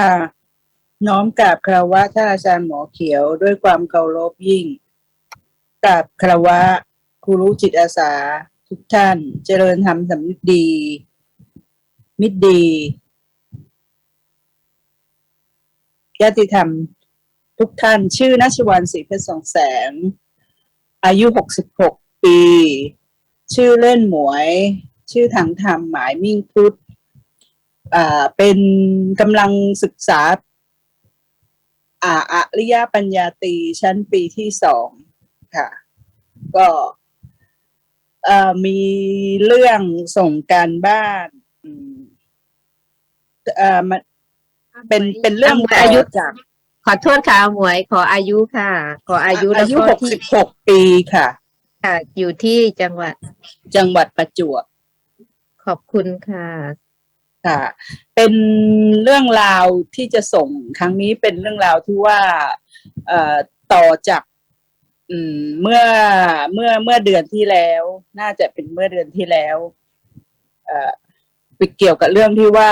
ค่ะ น้อมกราบคารวะท่านอาจารย์หมอเขียวด้วยความเคารพยิ่งกราบคารวะครูรู้จิตอาสา ทุกท่านเจริญธรรมสำนึกดี มิตรดีญาติธรรมทุกท่านชื่อนัชวันศรีเพชรสองแสง อายุหกสิบหกปี ชื่อเล่นหมวย ชื่อทางธรรมหมายมิ่งพุทธ เป็นกำลังศึกษาอ่าอริยปัญญาตรีชั้นปีที่สองค่ะ ก็เอ่อมีเรื่องส่งการบ้านอืมเอ่อมันเป็นเป็นเรื่องอายุจากขอโทษค่ะหมวย ขออายุค่ะ ขออายุแล้วอายุก็หกที่สิบหกปีค่ะ ค่ะ อยู่ที่จังหวัด จังหวัดประจวบขอบคุณค่ะ ค่ะ เป็นเรื่องราวที่จะส่งครั้งนี้เป็นเรื่องราวที่ว่าเอ่อต่อจากมเมื่อเมื่อเมื่อเดือนที่แล้ว น่าจะเป็นเมื่อเดือนที่แล้วเอ่อเกี่ยวกับเรื่องที่ว่า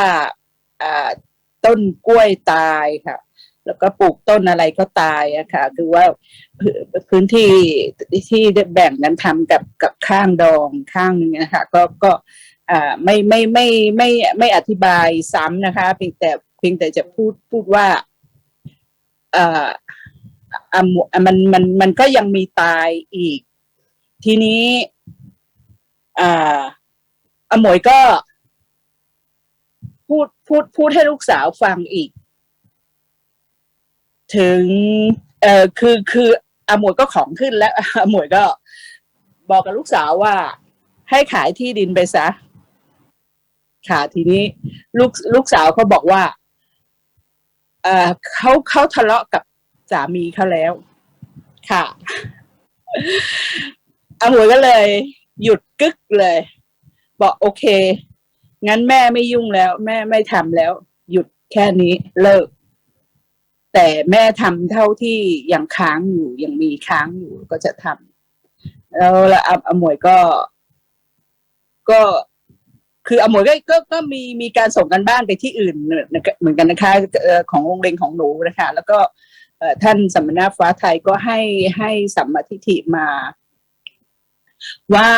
อ่าต้นกล้วยตายค่ะ แล้วก็ปลูกต้นอะไรก็ตายอะค่ะ คือว่าพื้นที่ที่แบ่งนั้นทำกับกับข้างดองข้างนึงนะคะก็ก็ ไม่ไม่ไม่ไม่ไม่ไม่อธิบายซ้ำนะคะ เพียงแต่เพียงแต่จะพูดพูดว่าเอ่ออะหมวอะมันมันมันก็ยังมีตายอีก ทีนี้อ่าอมวยก็พูดพูดพูดให้ลูกสาวฟังอีก ถึง เอ่อคือคืออมวยก็ของขึ้นแล้วอมวยก็บอกกับลูกสาวว่า ให้ขายที่ดินไปซะ ค่ะ ทีนี้ลูกลูกสาวเขาบอกว่า เออเขาเขาทะเลาะกับสามีเขาแล้ว ค่ะอมวยก็เลย หยุดกึกเลย บอกโอเค งั้นแม่ไม่ยุ่งแล้ว แม่ไม่ทำแล้ว หยุดแค่นี้เลิก แต่แม่ทำเท่าที่ยังค้างอยู่ยังมีค้างอยู่ก็จะทำแล้วแล้วออมวยก็ ก็ คืออมวยก็ก็ก็มีมีการส่งกันบ้านไปที่อื่นเหมือนกันนะคะเอ่อของโรงเรียนของหนูนะคะ แล้วก็ท่านสัมมนาฟ้าไทยก็ให้ให้สัมมาทิฏฐิมา ว่า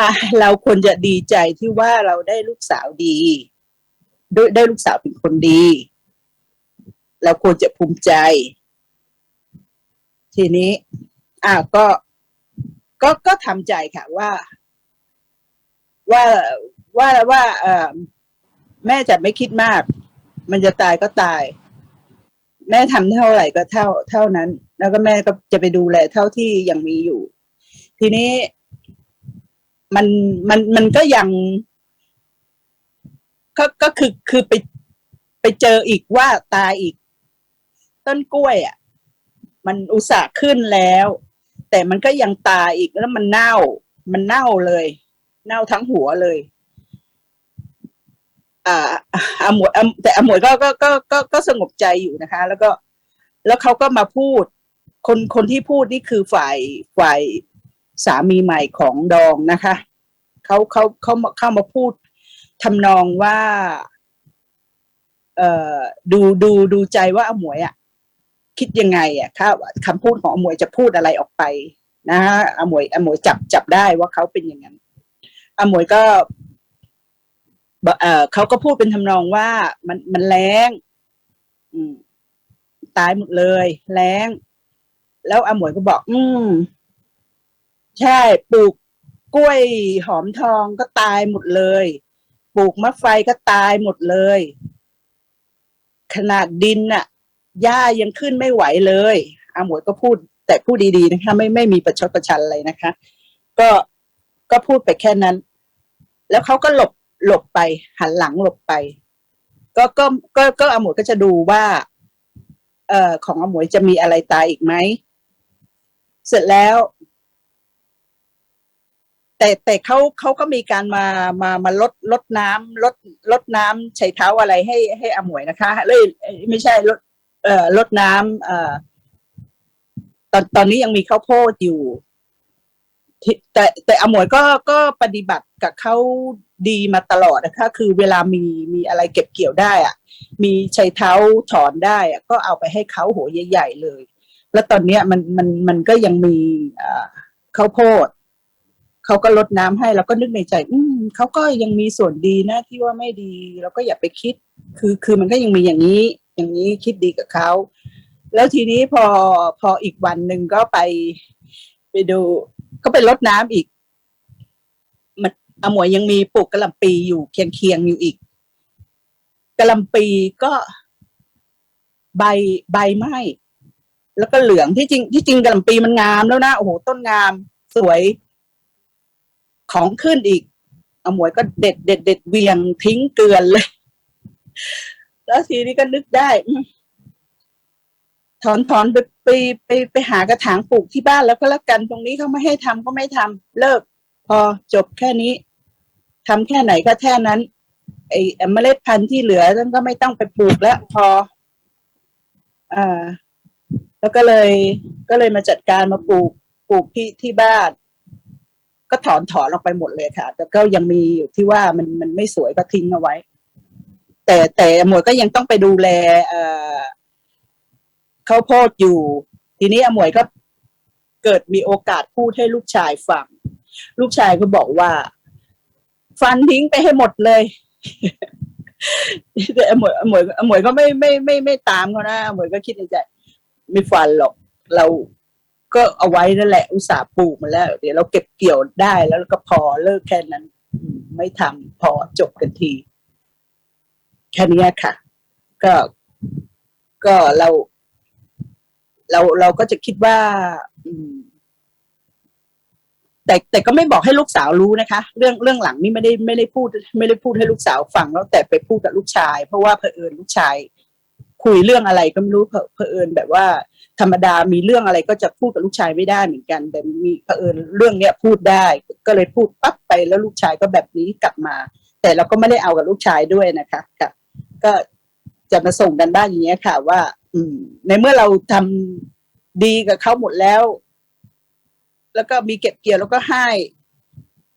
เราควรจะดีใจที่ว่าเราได้ลูกสาวดีด้วยได้ลูกสาวเป็นคนดี เราควรจะภูมิใจ ทีนี้อ่าก็ก็ก็ทำใจค่ะว่าว่า ว่าว่าเออแม่จะไม่คิดมาก มันจะตายก็ตาย แม่ทำเท่าไหร่ก็เท่า เท่านั้น แล้วก็แม่ก็จะไปดูแลเท่าที่ยังมีอยู่ ทีนี้มันมันมันก็ยัง ก็ก็คือคือไปไปเจออีกว่าตายอีก ต้นกล้วยอะ มันอุตส่าห์ขึ้นแล้ว แต่มันก็ยังตายอีกแล้วมันเน่า มันเน่าเลย เน่าทั้งหัวเลย อ่าอาหมวยแต่อาหมวยก็ก็ก็ก็ก็สงบใจอยู่นะคะ แล้วก็แล้วเขาก็มาพูด คนคนที่พูดนี่คือฝ่ายฝ่ายสามีใหม่ของดองนะคะเขาเขาเขาเข้ามาพูดทำนองว่า เอ่อดูดูดูใจว่าอาหมวยอะคิดยังไงอะถ้าคำพูดของอาหมวยจะพูดอะไรออกไป นะฮะอาหมวยอาหมวยจับจับได้ว่าเขาเป็นอย่างนั้นอาหมวยก็ เออเขาก็พูดเป็นทำนองว่ามันมันแรงอืม ตายหมดเลย แรงแล้วอาหมวยก็บอก อืม ใช่ปลูกกล้วยหอมทองก็ตายหมดเลย ปลูกมะไฟก็ตายหมดเลย ขนาดดินน่ะหญ้ายังขึ้นไม่ไหวเลยอาหมวยก็พูด แต่พูดดีๆนะคะ ไม่ไม่มีประชดประชันอะไรนะคะ ก็ก็พูดไปแค่นั้น แล้วเขาก็หลบ หลบไปหันหลังหลบไป ก็ก็ก็ก็อมวยก็จะดูว่า เอ่อของอมวยจะมีอะไรตายอีกไหมเสร็จแล้ว แต่แต่เขาเขาก็มีการมามามาลดลดน้ำลดลดน้ำใช้เท้าอะไรให้ให้อามวยนะคะเลยไม่ใช่ลด เอ่อลดน้ำเอ่อตอนตอนนี้ยังมีข้าวโพดอยู่แต่แต่อามวยก็ก็ปฏิบัติกับเขา ดีมาตลอดนะคะ คือเวลามีมีอะไรเก็บเกี่ยวได้อะมีใช้เท้าถอนได้อะก็เอาไปให้เขาโหใหญ่ๆเลย แล้วตอนเนี้ยมันมันมันก็ยังมีข้าวโพดเขาก็ลดน้ำให้เราก็นึกในใจ อืมเขาก็ยังมีส่วนดีนะที่ว่าไม่ดีเราก็อย่าไปคิด คือคือมันก็ยังมีอย่างนี้ อย่างนี้คิดดีกับเขาแล้วทีนี้พอพออีกวันหนึ่งก็ไป ไปดู ก็ไปลดน้ำอีก มันอมวยยังมีปลูกกระลำปีอยู่เคียงเคียงๆอยู่อีกกระลำปีก็ใบใบไหม้แล้วก็เหลืองที่จริงที่จริงกระลำปีมันงามแล้วนะโอ้โหต้นงามสวยของขึ้นอีกอมวยก็เด็ดเด็ดเด็ดเวียงทิ้งเกลือนเลย แล้วทีนี้ก็นึกได้ถอนถอนไปไปไปไปหากระถางปลูกที่บ้านแล้วก็แล้วกันตรงนี้เขาไม่ให้ทำก็ไม่ทำเลิก พอจบแค่นี้ ทำแค่ไหนก็แค่นั้นไอ้เมล็ดพันธุ์ที่เหลือนั่นก็ไม่ต้องไปปลูกแล้วพออ่าแล้วก็เลยก็เลยมาจัดการมาปลูกปลูกที่ที่บ้าน ก็ถอนถอนออกไปหมดเลยค่ะ แต่ก็ยังมีอยู่ที่ว่ามันมันไม่สวยก็ทิ้งเอาไว้ แต่แต่หมวยก็ยังต้องไปดูแลเอ่อข้าวโพดอยู่ ทีนี้อมวยก็เกิดมีโอกาสพูดให้ลูกชายฟัง ลูกชายก็บอกว่า ฟันทิ้งไปให้หมดเลยแต่อมวยอมวยอมวยก็ไม่ไม่ไม่ไม่ตามเขานะอมวยก็คิดในใจไม่ฟันหรอก เราก็เอาไว้นั่นแหละ อุตส่าห์ปลูกมาแล้ว เดี๋ยวเราเก็บเกี่ยวได้แล้วก็พอเลิกแค่นั้น ไม่ทำพอจบกันทีแค่นี้ค่ะ ก็ก็เรา เราเราก็จะคิดว่า อืม แต่แต่ก็ไม่บอกให้ลูกสาวรู้นะคะ เรื่องเรื่องหลังนี่ไม่ได้ไม่ได้พูด ไม่ได้พูดให้ลูกสาวฟังแล้วแต่ไปพูดกับลูกชาย เพราะว่าเผอิญลูกชาย คุยเรื่องอะไรก็ไม่รู้เผอิญแบบว่า ธรรมดามีเรื่องอะไรก็จะพูดกับลูกชายไม่ได้เหมือนกัน แต่มีเผอิญเรื่องเนี้ยพูดได้ ก็เลยพูดปั๊บไปแล้วลูกชายก็แบบนี้กลับมา แต่เราก็ไม่ได้เอากับลูกชายด้วยนะคะก็จะมาส่งกันบ้านอย่างเงี้ยค่ะว่า อืม ในเมื่อเราทำดีกับเขาหมดแล้ว แล้วก็มีเก็บเกี่ยวแล้วก็ให้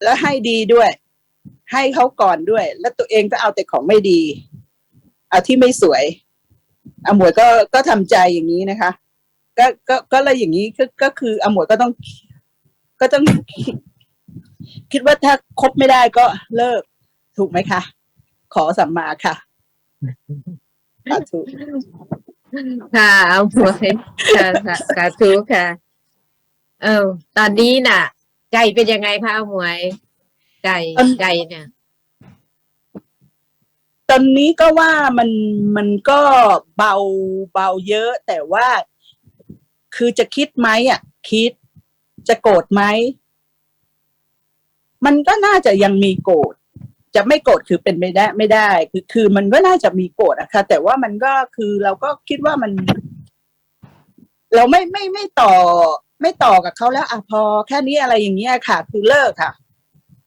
แล้วให้ดีด้วย ให้เขาก่อนด้วย แล้วตัวเองก็เอาแต่ของไม่ดี เอาที่ไม่สวยอาหมวยก็ก็ทำใจอย่างนี้นะคะ ก็ก็ก็เลยอย่างนี้ก็ก็คืออาหมวยก็ต้อง ก็ต้อง คิดว่าถ้าคบไม่ได้ก็เลิก ถูกไหมคะ ขอสัมมาค่ะสาธุค่ะเอาหมวยค่ะสาธุค่ะ เออ ตอนนี้น่ะไก่เป็นยังไงคะเอาหมวยไก่ไก่เนี่ย ตอนนี้ก็ว่ามันมันก็เบาเบาเยอะ แต่ว่าคือจะคิดไหมอะ คิดจะโกรธไหม มันก็น่าจะยังมีโกรธจะไม่โกรธคือเป็นไม่ได้ไม่ได้ คือคือมันก็น่าจะมีโกรธอะค่ะ แต่ว่ามันก็คือเราก็คิดว่ามัน เราไม่ไม่ไม่ต่อ ไม่ต่อกับเขาแล้วอะพอแค่นี้อะไรอย่างเงี้ยค่ะ คือเลิกค่ะ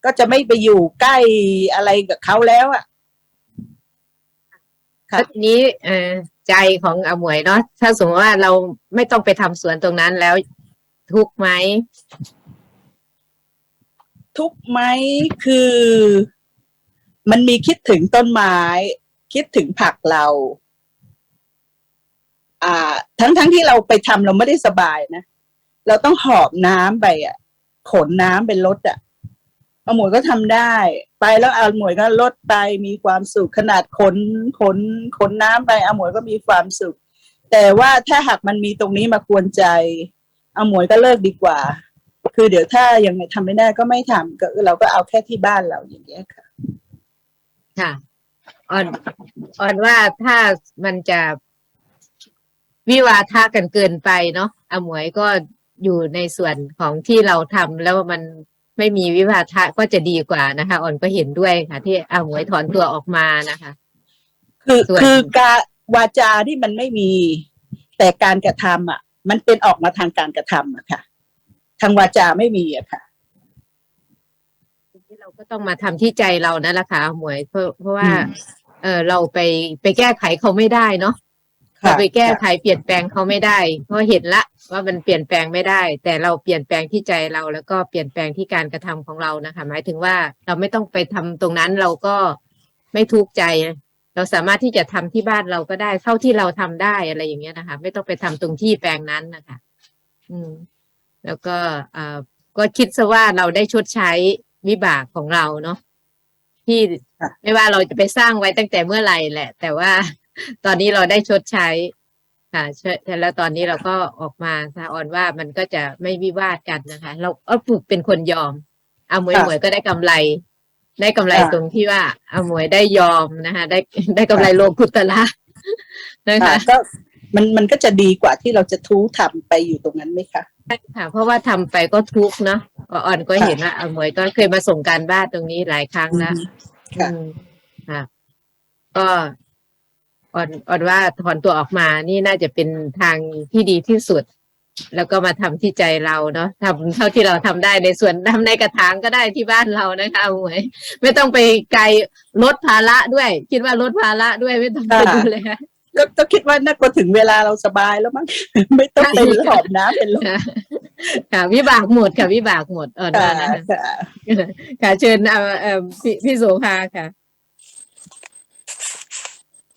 ก็จะไม่ไปอยู่ใกล้อะไรกับเขาแล้วอะค่ะแล้วทีนี้เออใจของอาหมวยเนาะถ้าสมมติว่าเราไม่ต้องไปทำสวนตรงนั้นแล้ว ทุกข์ไหมทุกข์ไหมคือ มันมีคิดถึงต้นไม้ คิดถึงผักเรา อ่า ทั้งทั้งที่เราไปทำเราไม่ได้สบายนะ เราต้องหอบน้ำไปอะขนน้ำเป็นรถอะอาหมวยก็ทำได้ ไปแล้วอาหมวยก็ลดไปมีความสุขขนาดขนขนขนน้ำไปอาหมวยก็มีความสุข แต่ว่าถ้าหากมันมีตรงนี้มากวนใจอาหมวยก็เลิกดีกว่า คือเดี๋ยวถ้ายังไงทำไม่ได้ก็ไม่ทำก็เราก็เอาแค่ที่บ้านเราอย่างเงี้ยค่ะ ค่ะอ่อนอ่อนว่าถ้ามันจะวิวาทะกันเกินไปเนาะอาหมวยก็ อยู่ในส่วนของที่เราทำแล้วมันไม่มีวิวาทะก็จะดีกว่านะคะอ่อนก็เห็นด้วยค่ะ ที่อาหมวยถอนตัวออกมานะคะ คือส่วนคือการวาจาที่มันไม่มีแต่การกระทำอะ มันเป็นออกมาทางการกระทำอะค่ะ ทางวาจาไม่มีอะค่ะที่เราก็ต้องมาทำที่ใจเรานั่นแหละค่ะอาหมวยเพราะเพราะว่าอืมเออเราไปไปแก้ไขเขาไม่ได้เนาะ เราไปแก้ไขเปลี่ยนแปลงเขาไม่ได้เพราะเห็นละว่ามันเปลี่ยนแปลงไม่ได้ แต่เราเปลี่ยนแปลงที่ใจเรา แล้วก็เปลี่ยนแปลงที่การกระทำของเรานะคะ หมายถึงว่าเราไม่ต้องไปทำตรงนั้นเราก็ไม่ทุกข์ใจ เราสามารถที่จะทำที่บ้านเราก็ได้เท่าที่เราทำได้อะไรอย่างเงี้ยนะคะ ไม่ต้องไปทำตรงที่แปลงนั้นนะคะ อืม แล้วก็อ่าก็คิดซะว่าเราได้ชดใช้วิบากของเราเนาะที่ค่ะไม่ว่าเราจะไปสร้างไว้ตั้งแต่เมื่อไหร่แหละ แต่ว่า ตอนนี้เราได้ชดใช้ค่ะเช่แล้วตอนนี้เราก็ออกมาสาออนว่ามันก็จะไม่วิวาทกันนะคะ เราเอาฝึกเป็นคนยอมเอาหมวยค่ะหมวยก็ได้กำไร ได้กำไรค่ะตรงที่ว่าเอาหมวยได้ยอมนะคะ ได้ได้กำไรโลกุตละนะคะค่ะก็มันมันก็จะดีกว่าที่เราจะทูทำไปอยู่ตรงนั้นไหมคะค่ะ เพราะว่าทำไปก็ทุกข์เนาะก็อ่อนก็เห็นว่าเอาหมวยก็เคยมาส่งการบ้านตรงนี้หลายครั้งแล้วค่ะอืมค่ะก็ อ่อนอ่อนว่าถอนตัวออกมานี่น่าจะเป็นทางที่ดีที่สุด แล้วก็มาทำที่ใจเราเนาะทำเท่าที่เราทำได้ในส่วนทำในกระถางก็ได้ที่บ้านเรานะคะหมวยไม่ต้องไปไกลลดภาระด้วย คิดว่าลดภาระด้วยไม่ต้องไปค่ะดูแลก็ก็คิดว่าน่าก็ถึงเวลาเราสบายแล้วมั้งไม่ต้องเป็นหอบน้ำเป็นลมค่ะค่ะวิบากหมดค่ะวิบากหมดอ่อนค่ะว่านะคะค่ะค่ะเชิญเอาเอ่อพี่พี่โสภาค่ะ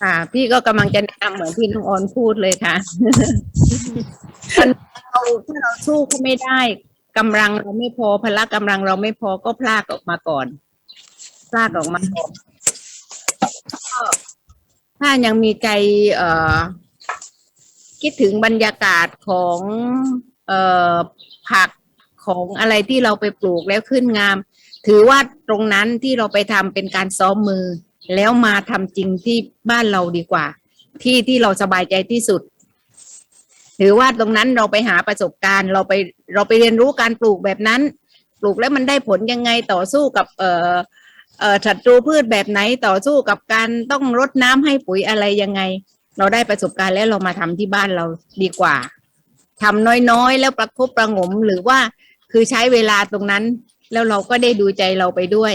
ค่ะ พี่ก็กำลังจะแนะนำเหมือนที่น้องออนพูดเลยค่ะมันเราถ้าเราสู้ก็ไม่ได้กำลังเราไม่พอพละกำลังเราไม่พอก็พลากออกมาก่อน พลากออกมาก่อนก็ถ้ายังมีใจเอ่อ คิดถึงบรรยากาศของเอ่อผักของอะไรที่เราไปปลูกแล้วขึ้นงาม ถือว่าตรงนั้นที่เราไปทำเป็นการซ้อมมือ แล้วมาทำจริงที่บ้านเราดีกว่า ที่ที่เราสบายใจที่สุดถือว่าตรงนั้นเราไปหาประสบการณ์เราไปเราไปเรียนรู้การปลูกแบบนั้น ปลูกแล้วมันได้ผลยังไงต่อสู้กับ เอ่อเอ่อศัตรูพืชแบบไหนต่อสู้กับการต้องรดน้ำให้ปุ๋ยอะไรยังไง เราได้ประสบการณ์แล้วเรามาทำที่บ้านเราดีกว่าทำน้อยๆ แล้วประคบประงมหรือว่าคือใช้เวลาตรงนั้น แล้วเราก็ได้ดูใจเราไปด้วย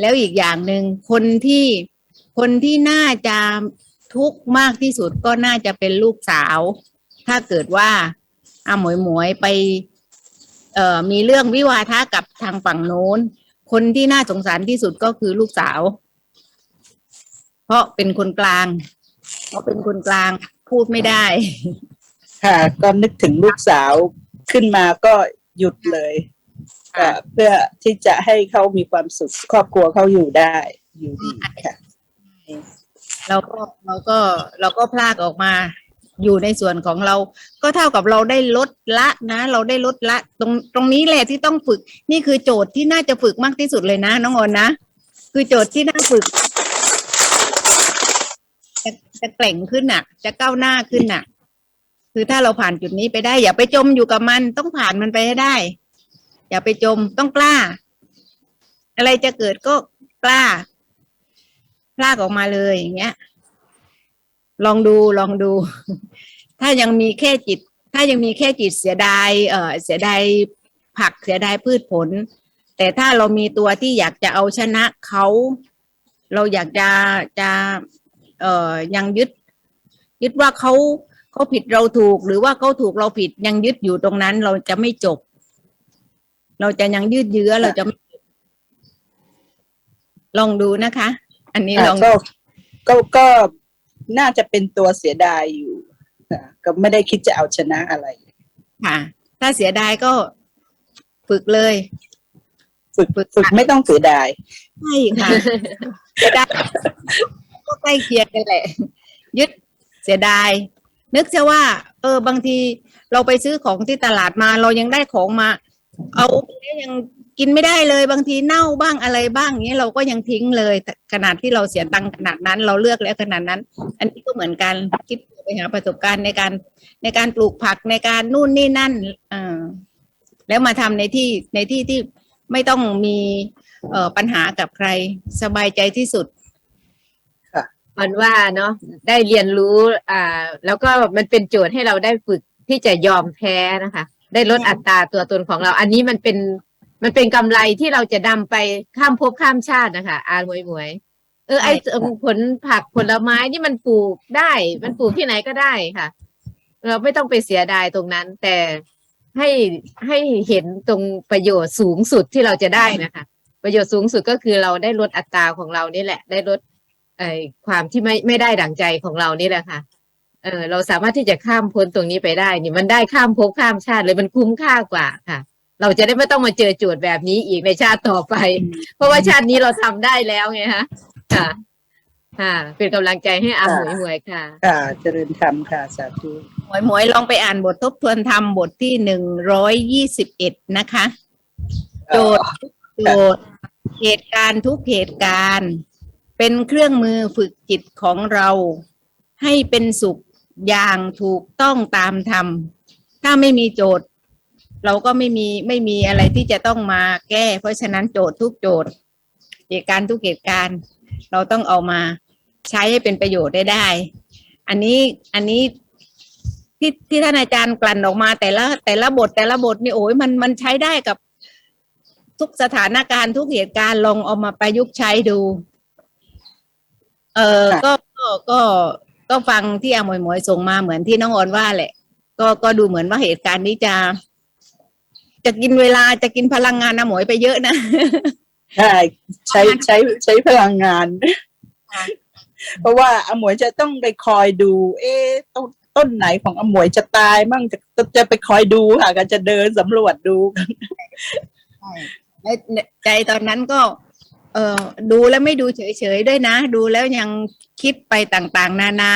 แล้วอีกอย่างหนึ่งคนที่คนที่น่าจะทุกข์มากที่สุดก็น่าจะเป็นลูกสาว ถ้าเกิดว่าอาหมวยหมวยไปเอ่อมีเรื่องวิวาทะกับทางฝั่งโน้น คนที่น่าสงสารที่สุดก็คือลูกสาว เพราะเป็นคนกลาง เพราะเป็นคนกลางพูดไม่ได้ ค่ะ ก็นึกถึงลูกสาวขึ้นมาก็หยุดเลย เพื่อที่จะให้เขามีความสุขครอบครัวเขาอยู่ได้อยู่ดีค่ะเราก็เราก็เราก็พลากออกมาอยู่ในส่วนของเรา ก็เท่ากับเราได้ลดละนะ เราได้ลดละ ตรงตรงนี้แหละที่ต้องฝึก นี่คือโจทย์ที่น่าจะฝึกมากที่สุดเลยนะ น้องออนนะ คือโจทย์ที่น่าฝึก จะจะแกล่งขึ้นน่ะจะก้าวหน้าขึ้นน่ะคือถ้าเราผ่านจุดนี้ไปได้ อย่าไปจมอยู่กับมันต้องผ่านมันไปให้ได้ อย่าไปจมต้องกล้า อะไรจะเกิดก็กล้าพลากออกมาเลยอย่างเงี้ย ลองดูลองดู ถ้ายังมีแค่จิต ถ้ายังมีแค่จิตเสียดายเออเสียดายผักเสียดายพืชผล แต่ถ้าเรามีตัวที่อยากจะเอาชนะเขาเราอยากจะจะเอ่อยังยึด ยึดว่าเขาเขาผิดเราถูก หรือว่าเขาถูกเราผิดยังยึดอยู่ตรงนั้นเราจะไม่จบ เราจะยังยืดเยื้อเราจะไม่จบลองดูนะคะ อันนี้ลองก็ก็ก็น่าจะเป็นตัวเสียดายอยู่ค่ะก็ไม่ได้คิดจะเอาชนะอะไร ค่ะ ถ้าเสียดายก็ฝึกเลยฝึกฝึกฝึกไม่ต้องเสียดายใช่ค่ะเสียดายก็ใกล้เคียงกันแหละ ยึดเสียดาย นึกซะว่า เออบางทีเราไปซื้อของที่ตลาดมา เรายังได้ของมา เอาไปแล้วยังกินไม่ได้เลยบางทีเน่าบ้างอะไรบ้างเงี้ยเราก็ยังทิ้งเลยแต่ขนาดที่เราเสียตังค์ขนาดนั้น เราเลือกแล้วขนาดนั้น อันนี้ก็เหมือนกันคิดไปหาประสบการณ์ในการในการปลูกผักในการนู่นนี่นั่นอ่าแล้วมาทำในที่ในที่ที่ไม่ต้องมีเอ่อปัญหากับใครสบายใจที่สุดมันว่าเนาะได้เรียนรู้ อ่า แล้วก็มันเป็นโจทย์ให้เราได้ฝึกที่จะยอมแพ้นะคะ ได้ลดอัตราตัวตนของเรา อันนี้มันเป็นมันเป็นกำไรที่เราจะนำไปข้ามภพข้ามชาตินะคะอาหมวยหมวย เออไอเอิ่มผลผักผลไม้นี่มันปลูกได้ มันปลูกที่ไหนก็ได้ค่ะ เราไม่ต้องไปเสียดายตรงนั้น แต่ให้ให้เห็นตรงประโยชน์สูงสุดที่เราจะได้นะคะ ประโยชน์สูงสุดก็คือเราได้ลดอัตราของเรานี่แหละ ได้ลดไอความที่ไม่ไม่ได้ดั่งใจของเรานี่แหละค่ะ เออเราสามารถที่จะข้ามพ้นตรงนี้ไปได้ นี่มันได้ข้ามภพข้ามชาติเลยมันคุ้มค่ากว่าค่ะ เราจะได้ไม่ต้องมาเจอโจทย์แบบนี้อีกในชาติต่อไป เพราะว่าชาตินี้เราทำได้แล้วไงฮะค่ะ ค่ะ เป็นกำลังใจให้อาหมวยหมวยค่ะ ค่ะ เจริญธรรมค่ะสาธุหมวยหมวยลองไปอ่านบททบทวนธรรมบทที่หนึ่งร้อยยี่สิบเอ็ดนะคะ โจทย์โจทย์เหตุการณ์ทุกเหตุการณ์ เป็นเครื่องมือฝึกจิตของเรา ให้เป็นสุข อย่างถูกต้องตามธรรม ถ้าไม่มีโจทย์ เราก็ไม่มีไม่มีอะไรที่จะต้องมาแก้ เพราะฉะนั้นโจทย์ทุกโจทย์ เหตุการณ์ทุกเหตุการณ์ เราต้องเอามาใช้ให้เป็นประโยชน์ได้ได้ อันนี้อันนี้ที่ที่ท่านอาจารย์กลั่นออกมาแต่ละแต่ละบทแต่ละบทนี่โอ้ยมันมันใช้ได้กับทุกสถานการณ์ทุกเหตุการณ์ลองเอามาประยุกต์ใช้ดู เออค่ะก็ก็ก็ ก็ฟังที่อาหมวยหมวยส่งมาเหมือนที่น้องออนว่าแหละ ก็ก็ดูเหมือนว่าเหตุการณ์นี้จะ จะกินเวลาจะกินพลังงานอาหมวยไปเยอะนะใช่ใช้ใช้ใช้พลังงาน เพราะว่าอาหมวยจะต้องไปคอยดู เอ๊ะต้นต้นไหนของอาหมวยจะตายมั่งจะจะจะไปคอยดูค่ะก็จะเดินสำรวจดูและใจตอนนั้นก็ เออดูแล้วไม่ดูเฉยๆด้วยนะ ดูแล้วยังคิดไปต่างๆ นานา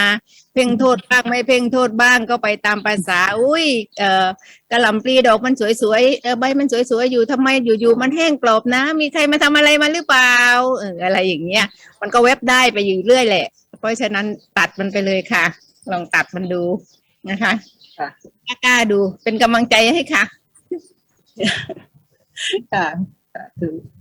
เพ่งโทษบ้างไม่เพ่งโทษบ้างก็ไปตามภาษา อุ้ยเออกระหล่ำปลีดอกมันสวยๆเออใบมันสวยๆอยู่ทำไมอยู่ๆมันแห้งกรอบนะ มีใครมาทำอะไรมาหรือเปล่าเอออะไรอย่างเงี้ย มันก็เว็บได้ไปอยู่เรื่อยแหละ เพราะฉะนั้นตัดมันไปเลยค่ะ ลองตัดมันดูนะคะค่ะกล้าๆดูเป็นกำลังใจให้ค่ะค่ะสาธุ